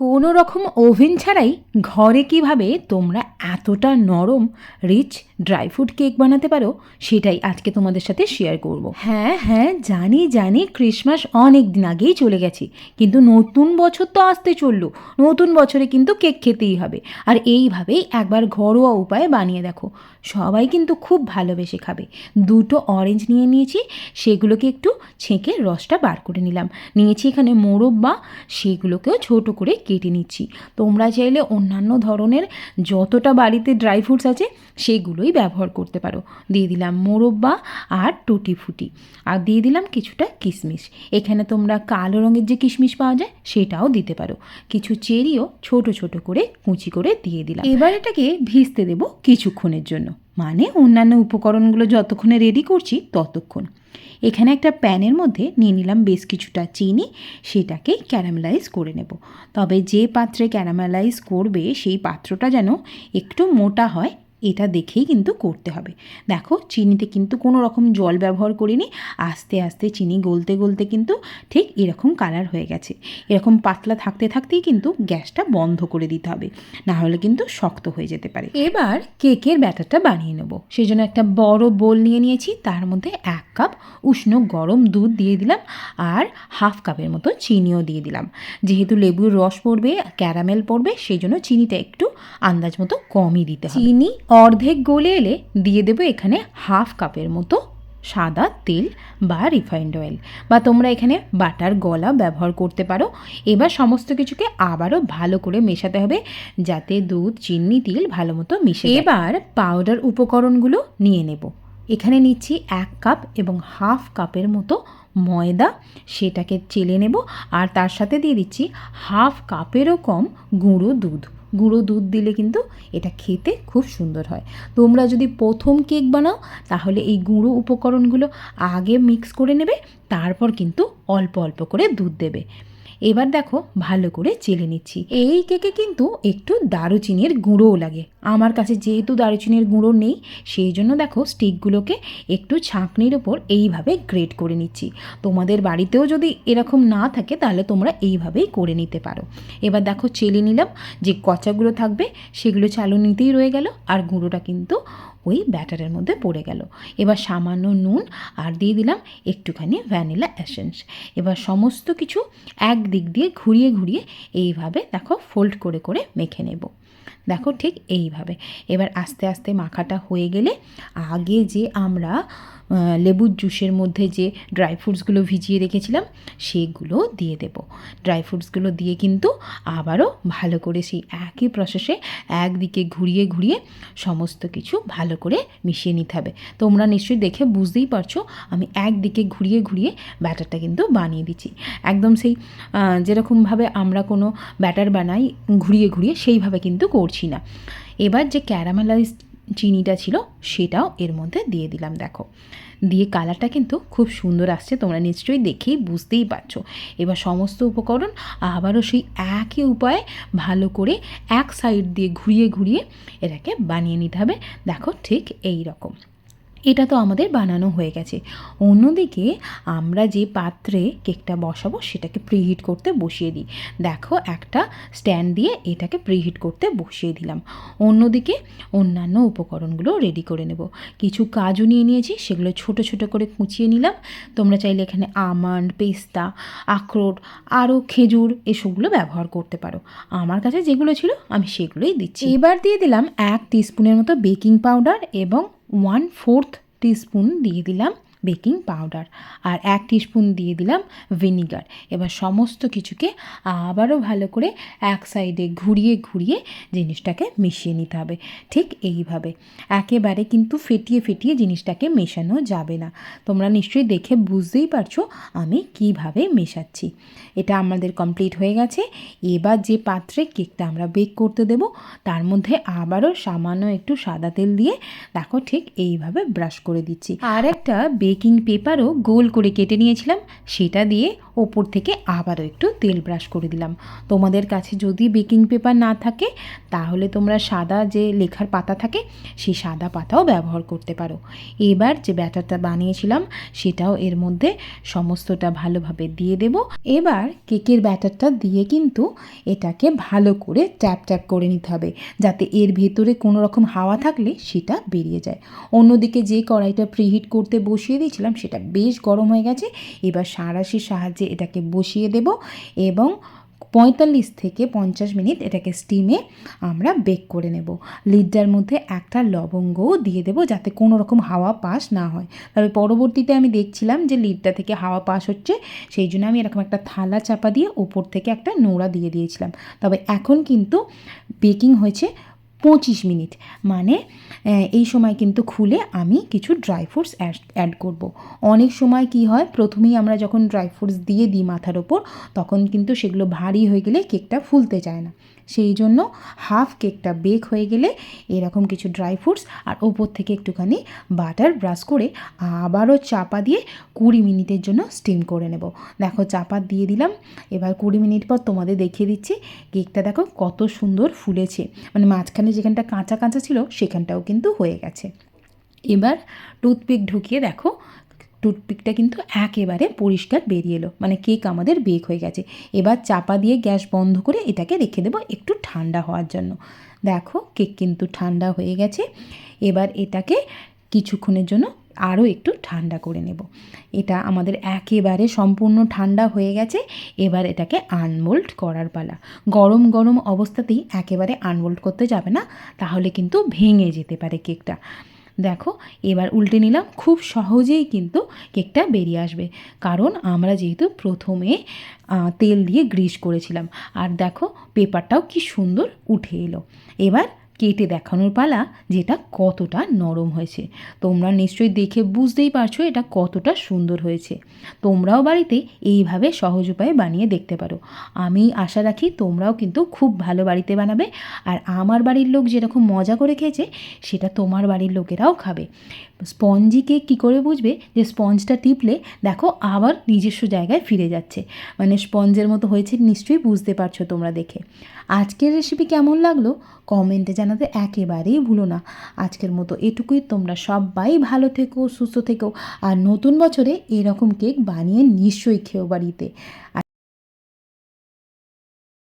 কোনো রকম ওভেন ছাড়াই ঘরে কীভাবে তোমরা এতটা নরম রিচ ড্রাই ফ্রুট কেক বানাতে পারো, সেটাই আজকে তোমাদের সাথে শেয়ার করব। হ্যাঁ হ্যাঁ জানি জানি ক্রিসমাস অনেক দিন আগেই চলে গেছে, কিন্তু নতুন বছর তো আসতে চলল, নতুন বছরে কিন্তু কেক খেতেই হবে। আর এইভাবেই একবার ঘরোয়া উপায়ে বানিয়ে দেখো, সবাই কিন্তু খুব ভালোবেসে খাবে। দুটো অরেঞ্জ নিয়ে নিয়েছি, সেগুলোকে একটু ছেঁকে রসটা বার করে নিলাম। নিয়েছি এখানে মোরব্বা সেগুলোকেও ছোট করে কেটে নিচ্ছি। তোমরা চাইলে অন্যান্য ধরনের যতটা বাড়িতে ড্রাই ফ্রুটস আছে, সেগুলোই ব্যবহার করতে পারো। দিয়ে দিলাম মোরব্বা আর টুটি ফুটি। আর দিয়ে দিলাম কিছুটা কিশমিশ। এখানে তোমরা কালো রঙের যে কিশমিশ পাওয়া যায়, সেটাও দিতে পারো। কিছু চেরিও ছোট ছোট করে কুচি করে দিয়ে দিলাম। এবার এটাকে ভিজতে দেবো কিছুক্ষণের জন্য। মানে অন্যান্য উপকরণগুলো যতক্ষণে রেডি করছি, ততক্ষণ। এখানে একটা প্যানের মধ্যে নিয়ে নিলাম বেশ কিছুটা চিনি, সেটাকে ক্যারামেলাইজ করে নেব। তবে যে পাত্রে ক্যারামেলাইজ করবে, সেই পাত্রটা যেন একটু মোটা হয় এটা দেখেই কিন্তু করতে হবে। দেখো, চিনিতে কিন্তু কোনো রকম জল ব্যবহার করিনি। আস্তে আস্তে চিনি গলতে গলতে কিন্তু ঠিক এরকম কালার হয়ে গেছে। এরকম পাতলা থাকতে, থাকতেই কিন্তু গ্যাসটা বন্ধ করে দিতে হবে। না হলে কিন্তু শক্ত হয়ে যেতে পারে। এবার কেকের ব্যাটারটা বানিয়ে নেব। সেই জন্য একটা বড় বোল নিয়ে নিয়েছি। তার মধ্যে এক কাপ উষ্ণ গরম দুধ দিয়ে দিলাম আর হাফ কাপের মতো চিনিও দিয়ে দিলাম। যেহেতু লেবুর রস পড়বে, ক্যারামেল পড়বে সেই জন্য চিনিটা একটু আন্দাজ মতো কমই দিতে চিনি অর্ধেক গলে এলে দিয়ে দেবো এখানে হাফ কাপের মতো সাদা তেল বা রিফাইন্ড অয়েল বা তোমরা এখানে বাটার গলা ব্যবহার করতে পারো। এবার সমস্ত কিছুকে আবারও ভালো করে মেশাতে হবে যাতে দুধ, চিনি, তিল ভালো মতো মিশে এবার পাউডার উপকরণগুলো নিয়ে নেব। এখানে নিচ্ছি এক কাপ এবং হাফ কাপের মতো ময়দা, সেটাকে চেলে নেব আর তার সাথে দিয়ে দিচ্ছি হাফ কাপেরও কম গুঁড়ো দুধ। গুঁড়ো দুধ দিলে কিন্তু এটা খেতে খুব সুন্দর হয়। তোমরা যদি প্রথম কেক বানাও, তাহলে এই গুঁড়ো উপকরণগুলো আগে মিক্স করে নেবে, তারপর কিন্তু অল্প অল্প করে দুধ দেবে। এবার দেখো ভালো করে চেলে নিচ্ছি। এই কেকে কিন্তু একটু দারুচিনির গুঁড়োও লাগে। আমার কাছে যেহেতু দারুচিনির গুঁড়ো নেই, সেই জন্য দেখো স্টিকগুলোকে একটু ছাঁকনির ওপর এইভাবে গ্রেট করে নিচ্ছি। তোমাদের বাড়িতেও যদি এরকম না থাকে, তাহলে তোমরা এইভাবেই করে নিতে পারো। এবার দেখো চেলে নিলাম, যে কচাগুলো থাকবে, সেগুলো চালু নিতেই রয়ে গেল, আর গুঁড়োটা কিন্তু ওই ব্যাটারের মধ্যে পড়ে গেল। এবার সামান্য নুন আর দিয়ে দিলাম একটুখানি ভ্যানিলা এসেন্স এবার সমস্ত কিছু এক দিক দিয়ে ঘুরিয়ে ঘুরিয়ে এইভাবে দেখো ফোল্ড করে করে মেখে নেব। দেখো ঠিক এইভাবে। এবার আস্তে আস্তে মাখাটা হয়ে গেলে আগে যে আমরা লেবুর জুসের মধ্যে যে ড্রাই ফ্রুটসগুলো ভিজিয়ে রেখেছিলাম, সেগুলো দিয়ে দেব। ড্রাই ফ্রুটসগুলো দিয়ে কিন্তু আবারও ভালো করে সেই একই প্রসেসে একদিকে ঘুরিয়ে ঘুরিয়ে সমস্ত কিছু ভালো করে মিশিয়ে নিতে হবে। তোমরা নিশ্চয়ই দেখে বুঝতেই পারছ, আমি একদিকে ঘুরিয়ে ঘুরিয়ে ব্যাটারটা কিন্তু বানিয়ে দিচ্ছি। একদম সেই যেরকমভাবে আমরা কোনো ব্যাটার বানাই, ঘুরিয়ে ঘুরিয়ে সেইভাবে কিন্তু করছি না। এবার যে ক্যারামেলাইজ চিনিটা ছিল, সেটাও এর মধ্যে দিয়ে দিলাম, দেখো। দিয়ে কালারটা কিন্তু খুব সুন্দর আসছে, তোমরা নিশ্চয়ই দেখেই বুঝতেই পারছ। এবার সমস্ত উপকরণ আবারও সেই একই উপায়ে ভালো করে এক সাইড দিয়ে ঘুরিয়ে ঘুরিয়ে এটাকে বানিয়ে নিতে হবে। দেখো ঠিক এই রকম। এটা তো আমাদের বানানো হয়ে গেছে। অন্যদিকে আমরা যে পাত্রে কেকটা বসাবো সেটাকে প্রিহিট করতে বসিয়ে দিই। দেখো একটা স্ট্যান্ড দিয়ে এটাকে প্রিহিট করতে বসিয়ে দিলাম। অন্যদিকে অন্যান্য উপকরণগুলো রেডি করে নেব। কিছু কাজু নিয়ে নিয়েছি, সেগুলো ছোট ছোট করে কুচিয়ে নিলাম। তোমরা চাইলে এখানে আমন্ড পেস্তা আখরোট আরও খেজুর এসবগুলো ব্যবহার করতে পারো। আমার কাছে যেগুলো ছিল, আমি সেগুলোই দিচ্ছি। এবার দিয়ে দিলাম এক টিস্পুনের মতো বেকিং পাউডার এবং ওয়ান ফোর্থ টিস্পুন দিয়ে দিলাম। বেকিং পাউডার আর এক টিস্পুন দিয়ে দিলাম ভিনিগার। এবার সমস্ত কিছুকে আবারও ভালো করে এক সাইডে ঘুরিয়ে ঘুরিয়ে জিনিসটাকে মিশিয়ে নিতে হবে। ঠিক এইভাবে। একেবারে কিন্তু ফেটিয়ে ফেটিয়ে জিনিসটাকে মেশানো যাবে না। তোমরা নিশ্চয়ই দেখে বুঝতেই পারছ আমি কীভাবে মেশাচ্ছি। এটা আমাদের কমপ্লিট হয়ে গেছে। এবার যে পাত্রে কেকটা আমরা বেক করতে দেব, তার মধ্যে আবারও সামান্য একটু সাদা তেল দিয়ে, দেখো ঠিক এইভাবে ব্রাশ করে দিচ্ছি। আর একটা বেক বেকিং পেপারও গোল করে কেটে নিয়েছিলাম, সেটা দিয়ে ওপর থেকে আবারও একটু তেল ব্রাশ করে দিলাম। তোমাদের কাছে যদি বেকিং পেপার না থাকে, তাহলে তোমরা সাদা যে লেখার পাতা থাকে, সেই সাদা পাতাও ব্যবহার করতে পারো। এবার যে ব্যাটারটা বানিয়েছিলাম, সেটাও এর মধ্যে সমস্তটা ভালোভাবে দিয়ে দেব। এবার কেকের ব্যাটারটা দিয়ে কিন্তু এটাকে ভালো করে ট্যাপ ট্যাপ করে নিতে হবে, যাতে এর ভেতরে কোনো রকম হাওয়া থাকলে সেটা বেরিয়ে যায়। অন্যদিকে যে কড়াইটা প্রিহিট করতে বসিয়ে দিয়েছিলাম সেটা বেশ গরম হয়ে গেছে। এবার সাঁড়াশির সাহায্যে এটাকে বসিয়ে দেব এবং পঁয়তাল্লিশ থেকে পঞ্চাশ মিনিট এটাকে স্টিমে আমরা বেক করে নেব। লিডটার মধ্যে একটা লবঙ্গও দিয়ে দেবো যাতে কোনো রকম হাওয়া পাস না হয়। তবে পরবর্তীতে আমি দেখছিলাম যে লিডটা থেকে হাওয়া পাস হচ্ছে, সেই জন্য আমি এরকম একটা থালা চাপা দিয়ে ওপর থেকে একটা নোড়া দিয়ে দিয়েছিলাম। তবে এখন কিন্তু বেকিং হয়েছে পঁচিশ মিনিট মানে এই সময় কিন্তু খুলে আমি কিছু ড্রাই ফ্রুটস অ্যাড করব। অনেক সময় কি হয়, প্রথমেই আমরা যখন ড্রাই ফ্রুটস দিয়ে দিই মাথার ওপর, তখন কিন্তু সেগুলো ভারী হয়ে গেলে কেকটা ফুলতে চায় না সেই জন্য হাফ কেকটা বেক হয়ে গেলে এরকম কিছু ড্রাই ফ্রুটস আর ওপর থেকে একটুখানি বাটার ব্রাশ করে আবারও চাপা দিয়ে কুড়ি মিনিটের জন্য স্টিম করে নেব। দেখো চাপা দিয়ে দিলাম, এবার কুড়ি মিনিট পর তোমাদের দেখিয়ে দিচ্ছি কেকটা দেখো কত সুন্দর ফুলেছে। মানে মাঝখানে যেখানটা কাঁচা কাঁচা ছিল সেখানটাও কিন্তু হয়ে গেছে। এবার টুথপিক ঢুকিয়ে দেখো টুথপিকটা কিন্তু একেবারে পরিষ্কার বেরিয়ে এলো। মানে কেক আমাদের বেক হয়ে গেছে। এবার চাপা দিয়ে গ্যাস বন্ধ করে এটাকে রেখে দেবো একটু ঠান্ডা হওয়ার জন্য। দেখো, কেক কিন্তু ঠান্ডা হয়ে গেছে। এবার এটাকে কিছুক্ষণের জন্য আরও একটু ঠান্ডা করে নেব। এটা আমাদের একেবারে সম্পূর্ণ ঠান্ডা হয়ে গেছে। এবার এটাকে আনমোল্ড করার পালা। গরম গরম অবস্থাতেই একেবারে আনমোল্ড করতে যাবে না, তাহলে কিন্তু ভেঙে যেতে পারে কেকটা। দেখো, এবার উল্টে নিলাম, খুব সহজেই কিন্তু কেকটা বেরিয়ে আসবে। কারণ আমরা যেহেতু প্রথমে তেল দিয়ে গ্রিস করেছিলাম। আর দেখো, পেপারটাও কি সুন্দর উঠে এলো। এবার কেটে দেখানোর পালা যেটা কতটা নরম হয়েছে। তোমরা নিশ্চয়ই দেখে বুঝতেই পারছ এটা কতটা সুন্দর হয়েছে। তোমরাও বাড়িতে এইভাবে সহজ উপায়ে বানিয়ে দেখতে পারো। আমি আশা রাখি তোমরাও কিন্তু খুব ভালো বাড়িতে বানাবে আর আমার বাড়ির লোক যেরকম মজা করে খেয়েছে, সেটা তোমার বাড়ির লোকেরাও খাবে। স্পঞ্জি কেক কী করে বুঝবে যে স্পঞ্জটা টিপলে দেখো আবার নিজস্ব জায়গায় ফিরে যাচ্ছে। মানে স্পঞ্জের মতো হয়েছে, নিশ্চয়ই বুঝতে পারছ তোমরা দেখে। আজকের রেসিপি কেমন লাগল? কমেন্টে জানাতে একেবারেই ভুলো না। আজকের মতো এটুকুই। তোমরা সবাই ভালো থেকো, সুস্থ থেকো। আর নতুন বছরে এরকম কেক বানিয়ে নিশ্চয়ই খেও বাড়িতে।